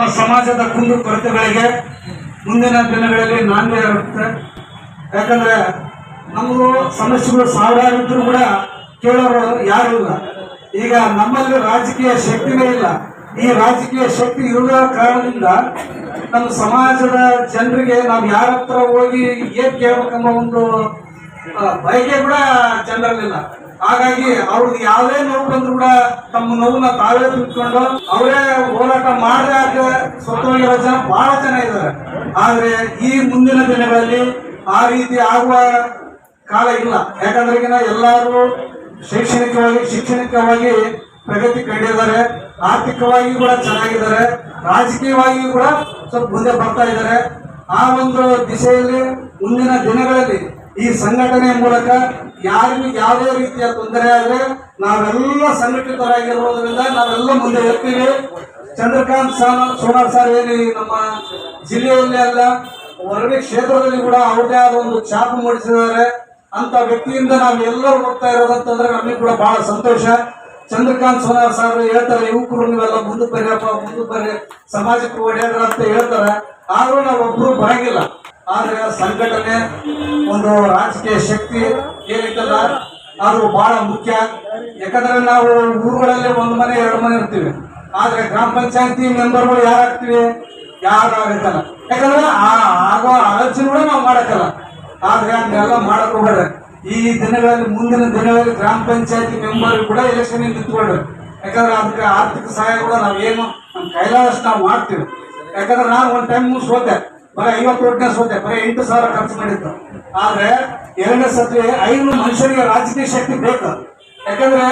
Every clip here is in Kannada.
ನಮ್ಮ ಸಮಾಜದ ಕುಂದು ಕೊರತೆಗಳಿಗೆ ಮುಂದಿನ ದಿನಗಳಲ್ಲಿ ನಾಂದಿ ಆಗುತ್ತೆ ಯಾಕಂದ್ರೆ ನಮ್ಮದು ಸಮಸ್ಯೆಗಳು ಸಾವಿರಾರು ಕೂಡ ಕೇಳೋರು ಯಾರು ಇಲ್ಲ. ಈಗ ನಮ್ಮಲ್ಲಿ ರಾಜಕೀಯ ಶಕ್ತಿನೇ ಇಲ್ಲ. ಈ ರಾಜಕೀಯ ಶಕ್ತಿ ಇರುವ ಕಾರಣದಿಂದ ನಮ್ಮ ಸಮಾಜದ ಜನರಿಗೆ ನಾವು ಯಾರ ಹತ್ರ ಹೋಗಿ ಏನ್ ಕೇಳ್ಬೇಕೆಂಬ ಒಂದು ಬಯಕೆ ಕೂಡ ಜನರಲ್ಲಿಲ್ಲ. ಹಾಗಾಗಿ ಅವ್ರಿಗೆ ಯಾವುದೇ ನೋವು ಬಂದ್ರು ಕೂಡ ತಮ್ಮ ನೋವನ್ನ ತಾವೇ ತಿಳ್ಕೊಂಡು ಅವರೇ ಹೋರಾಟ ಮಾಡಿದಾಗ ಸತ್ತೋಗಿರೋ ಜನ ಬಹಳ ಜನ ಇದ್ದಾರೆ. ಆದ್ರೆ ಈ ಮುಂದಿನ ದಿನಗಳಲ್ಲಿ ಆ ರೀತಿ ಆಗುವ ಕಾಲ ಇಲ್ಲ. ಯಾಕಂದ್ರೆ ಎಲ್ಲರೂ ಶೈಕ್ಷಣಿಕವಾಗಿ ಶಿಕ್ಷಣಿಕವಾಗಿ ಪ್ರಗತಿ ಕಂಡಿದ್ದಾರೆ. ಆರ್ಥಿಕವಾಗಿ ಕೂಡ ಚೆನ್ನಾಗಿದ್ದಾರೆ. ರಾಜಕೀಯವಾಗಿ ಕೂಡ ಸ್ವಲ್ಪ ಮುಂದೆ ಬರ್ತಾ ಇದ್ದಾರೆ. ಆ ಒಂದು ದಿಶೆಯಲ್ಲಿ ಮುಂದಿನ ದಿನಗಳಲ್ಲಿ ಈ ಸಂಘಟನೆ ಮೂಲಕ ಯಾರಿಗೂ ಯಾವುದೇ ರೀತಿಯ ತೊಂದರೆ ಆದರೆ ನಾವೆಲ್ಲ ಸಂಘಟಿತರಾಗಿರುವುದರಿಂದ ನಾವೆಲ್ಲ ಮುಂದೆ ಇರ್ತೀವಿ ಚಂದ್ರಕಾಂತ್ ಸಾನ- ಸೋನಾರ್ ಸರ್ ಏನು ನಮ್ಮ ಜಿಲ್ಲೆಯಲ್ಲಿ ಅಲ್ಲ ಹೊರಗೆ ಕ್ಷೇತ್ರದಲ್ಲಿ ಕೂಡ ಅವ್ರದೇ ಆದ ಒಂದು ಛಾಪು ಮೂಡಿಸಿದ್ದಾರೆ. ಅಂತ ವ್ಯಕ್ತಿಯಿಂದ ನಾವು ಎಲ್ಲರೂ ಹೋಗ್ತಾ ಇರೋದಂತಂದ್ರೆ ನಮಗೆ ಕೂಡ ಬಹಳ ಸಂತೋಷ. ಚಂದ್ರಕಾಂತ್ ಸೋನಾರ್ ಸರ್ ಹೇಳ್ತಾರೆ, ಯುವಕರು ನೀವೆಲ್ಲ ಮುಂದೆ ಬರ್ರಪ್ಪ ಮುಂದೆ ಬರ್ರಿ, ಸಮಾಜಕ್ಕೆ ಓಡಾಡ್ರ ಅಂತ ಹೇಳ್ತಾರೆ. ಆದ್ರೂ ನಾವು ಒಬ್ರು ಬರಂಗಿಲ್ಲ. ಆದ್ರೆ ಸಂಘಟನೆ, ಒಂದು ರಾಜಕೀಯ ಶಕ್ತಿ ಏನಿತ್ತಲ್ಲ, ಅದು ಬಹಳ ಮುಖ್ಯ. ಯಾಕಂದ್ರೆ ನಾವು ಊರುಗಳಲ್ಲಿ ಒಂದು ಮನೆ, ಎರಡು ಮನೆ ಇರ್ತೀವಿ. ಆದ್ರೆ ಗ್ರಾಮ ಪಂಚಾಯತಿ ಮೆಂಬರ್ಗಳು ಯಾರಾಗ್ತೀವಿ? ಯಾರು ಆಗತ್ತಲ್ಲ ಯಾಕಂದ್ರೆ ಆ ಆಗೋ ಕೂಡ ನಾವು ಮಾಡಕ್ಕಲ್ಲ. ಆದ್ರೆ ಹಂಗೆಲ್ಲ ಮಾಡಕ್ ಹೋಗ್ಬೇಡ್ರಿ. ಈ ದಿನಗಳಲ್ಲಿ, ಮುಂದಿನ ದಿನಗಳಲ್ಲಿ ಗ್ರಾಮ ಪಂಚಾಯತಿ ಮೆಂಬರ್ ಕೂಡ ಎಲೆಕ್ಷನ್ ನಿಂತ್ಕೊಳ್ರಿ ಯಾಕಂದ್ರೆ ಅದಕ್ಕೆ ಆರ್ಥಿಕ ಸಹಾಯ ಕೂಡ ನಾವೇನು ನಮ್ಮ ಕೈಲಾದಷ್ಟು ನಾವು ಮಾಡ್ತೀವಿ. ಯಾಕಂದ್ರೆ ನಾನು ಒಂದು ಟೈಮ್ ಸೋತೆ. ಬರೀ ಐವತ್ತು ಕೋಟಿನ ಸೋತೆ. ಬರೀ ಎಂಟು ಸಾವಿರ ಖರ್ಚು ಮಾಡಿದ್ದು. ಆದ್ರೆ ಎರಡನೇ ಸತಿ ಐದು ಮನುಷ್ಯರಿಗೆ ರಾಜಕೀಯ ಶಕ್ತಿ ಬೇಕು. ಯಾಕಂದ್ರೆ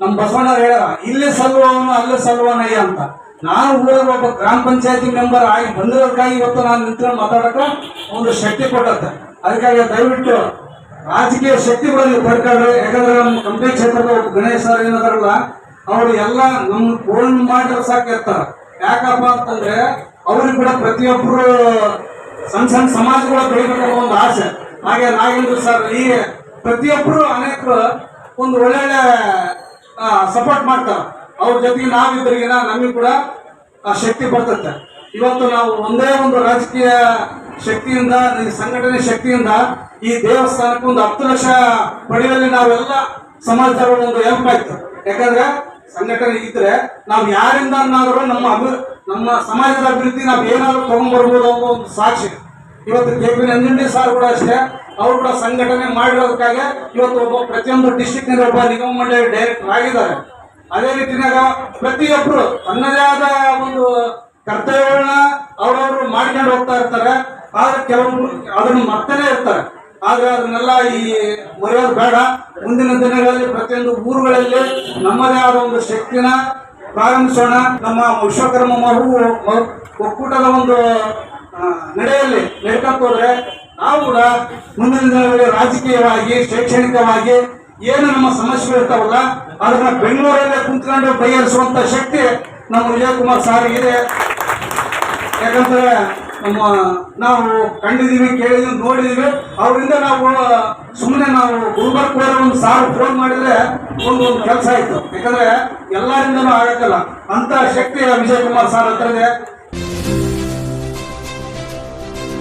ನಮ್ಮ ಬಸವಣ್ಣ ಹೇಳ್ಯಾರ, ಇಲ್ಲಿ ಸಲ್ಲುವವನು, ಅಲ್ಲಿ ಸಲ್ಲುವನಯ್ಯ ಅಂತ. ನಾನು ಊರಾಗ ಒಬ್ಬ ಗ್ರಾಮ ಪಂಚಾಯತಿ ಮೆಂಬರ್ ಆಗಿ ಬಂದಿರೋದಕ್ಕಾಗಿ ಇವತ್ತು ನಾನು ನಿಂತ್ಕೊಂಡು ಮಾತಾಡಕ ಒಂದು ಶಕ್ತಿ ಕೊಟ್ಟತ್ತೆ ಅದಕ್ಕಾಗಿ ದಯವಿಟ್ಟು ರಾಜಕೀಯ ಶಕ್ತಿಗಳು ನೀವು ಪಡ್ಕೊಳ್ರಿ ಯಾಕಂದ್ರೆ ನಮ್ಮ ಕಂಪನಿ ಕ್ಷೇತ್ರದ ಒಬ್ಬ ಗಣೇಶ್ ಸರ್ ಏನದಾರಲ್ಲ, ಅವರು ಎಲ್ಲ ನಮ್ಮ ಫೋನ್ ಮಾಡಿದ್ರೆ ಸಾಕಿರ್ತಾರ ಯಾಕಪ್ಪ ಅಂತಂದ್ರೆ ಅವ್ರಿಗೆ ಕೂಡ ಪ್ರತಿಯೊಬ್ಬರು ಸಣ್ಣ ಸಣ್ಣ ಸಮಾಜಗಳ ಬೆಳಿಬೇಕನ್ನೋ ಒಂದು ಆಸೆ. ಹಾಗೆ ನಾಗೇಂದ್ರ ಸರ್ ಈ ಪ್ರತಿಯೊಬ್ಬರು ಅನೇಕರು ಒಂದು ಒಳ್ಳೊಳ್ಳೆ ಸಪೋರ್ಟ್ ಮಾಡ್ತಾರ. ಅವ್ರ ಜೊತೆಗೆ ನಾವಿದ್ರಿಗಿನ ನಮಗೆ ಕೂಡ ಆ ಶಕ್ತಿ ಬರ್ತದೆ. ಇವತ್ತು ನಾವು ಒಂದೇ ಒಂದು ರಾಜಕೀಯ ಶಕ್ತಿಯಿಂದ ಸಂಘಟನೆ ಶಕ್ತಿಯಿಂದ ಈ ದೇವಸ್ಥಾನಕ್ಕೆ ಒಂದು ಹತ್ತು ಲಕ್ಷ ಪಡೆಯುವಲ್ಲಿ ನಾವೆಲ್ಲ ಸಮಾಜದವರು ಒಂದು ಹೆಲ್ಪ್ ಆಯ್ತು. ಯಾಕಂದ್ರೆ ಸಂಘಟನೆ ಇದ್ರೆ ನಾವು ಯಾರಿಂದ ನಮ್ಮ ಅಭಿ, ನಮ್ಮ ಸಮಾಜದ ಅಭಿವೃದ್ಧಿ ನಾವು ಏನಾದರೂ ತಗೊಂಡ್ಬರ್ಬೋದು ಅನ್ನೋ ಒಂದು ಸಾಕ್ಷಿ. ಇವತ್ತು ಕೆ ಪಿ ನಂಜುಂಡಿ ಸರ್ ಕೂಡ ಅಷ್ಟೇ. ಅವರು ಕೂಡ ಸಂಘಟನೆ ಮಾಡಿರೋದಕ್ಕಾಗಿ ಇವತ್ತು ಒಬ್ಬ ಪ್ರತಿಯೊಂದು ಡಿಸ್ಟಿಕ್ನಲ್ಲಿ ಒಬ್ಬ ನಿಗಮ ಮಂಡಳಿ ಡೈರೆಕ್ಟರ್ ಆಗಿದ್ದಾರೆ. ಅದೇ ರೀತಿಯಾಗ ಪ್ರತಿಯೊಬ್ಬರು ತನ್ನದೇ ಆದ ಒಂದು ಕರ್ತವ್ಯಗಳನ್ನ ಅವರವರು ಮಾಡ್ಕೊಂಡು ಹೋಗ್ತಾ ಇರ್ತಾರೆ. ಆದ್ರೆ ಕೆಲವೊಬ್ರು ಅದನ್ನು ಮರ್ತನೇ ಇರ್ತಾರೆ. ಆದ್ರೆ ಅದನ್ನೆಲ್ಲ ಈ ಮರೆಯೋದು ಬೇಡ. ಮುಂದಿನ ದಿನಗಳಲ್ಲಿ ಪ್ರತಿಯೊಂದು ಊರುಗಳಲ್ಲಿ ನಮ್ಮದೇ ಆದ ಒಂದು ಶಕ್ತಿನ ಪ್ರಾರಂಭಿಸೋಣ. ನಮ್ಮ ವಿಶ್ವಕರ್ಮ ಮರು ಒಕ್ಕೂಟದ ಒಂದು ನಡೆಯಲ್ಲಿ ಹೋದ್ರೆ ನಾವು ಕೂಡ ಮುಂದಿನ ದಿನಗಳಲ್ಲಿ ರಾಜಕೀಯವಾಗಿ, ಶೈಕ್ಷಣಿಕವಾಗಿ ಏನು ನಮ್ಮ ಸಮಸ್ಯೆಗಳು ಇರ್ತಾವಲ್ಲ, ಅದನ್ನ ಬೆಂಗಳೂರಲ್ಲೇ ಕುಂತ್ಕೊಂಡು ಬಗೆಹರಿಸುವಂತ ಶಕ್ತಿ ನಮ್ಮ ವಿಜಯ್ ಕುಮಾರ್ ಸಾರ್ ಇದೆ. ಯಾಕಂದ್ರೆ ನಮ್ಮ ನಾವು ಕಂಡಿದೀವಿ ಕೇಳಿದೀವಿ ನೋಡಿದೀವಿ ಅವರಿಂದ ನಾವು ಸುಮ್ಮನೆ ನಾವು ಗುಲ್ಬರ್ಗ್ ಹೋದ್ರೆ ಒಂದು ಸಾರ್ ಫೋನ್ ಮಾಡಿದ್ರೆ ಒಂದು ಒಂದು ಕೆಲಸ ಆಯ್ತು. ಯಾಕಂದ್ರೆ ಎಲ್ಲರಿಂದನೂ ಆಗಕ್ಕಲ್ಲ. ಅಂತ ಶಕ್ತಿ ವಿಜಯ್ ಕುಮಾರ್ ಸಾರ್ ಹತ್ರ ಇದೆ.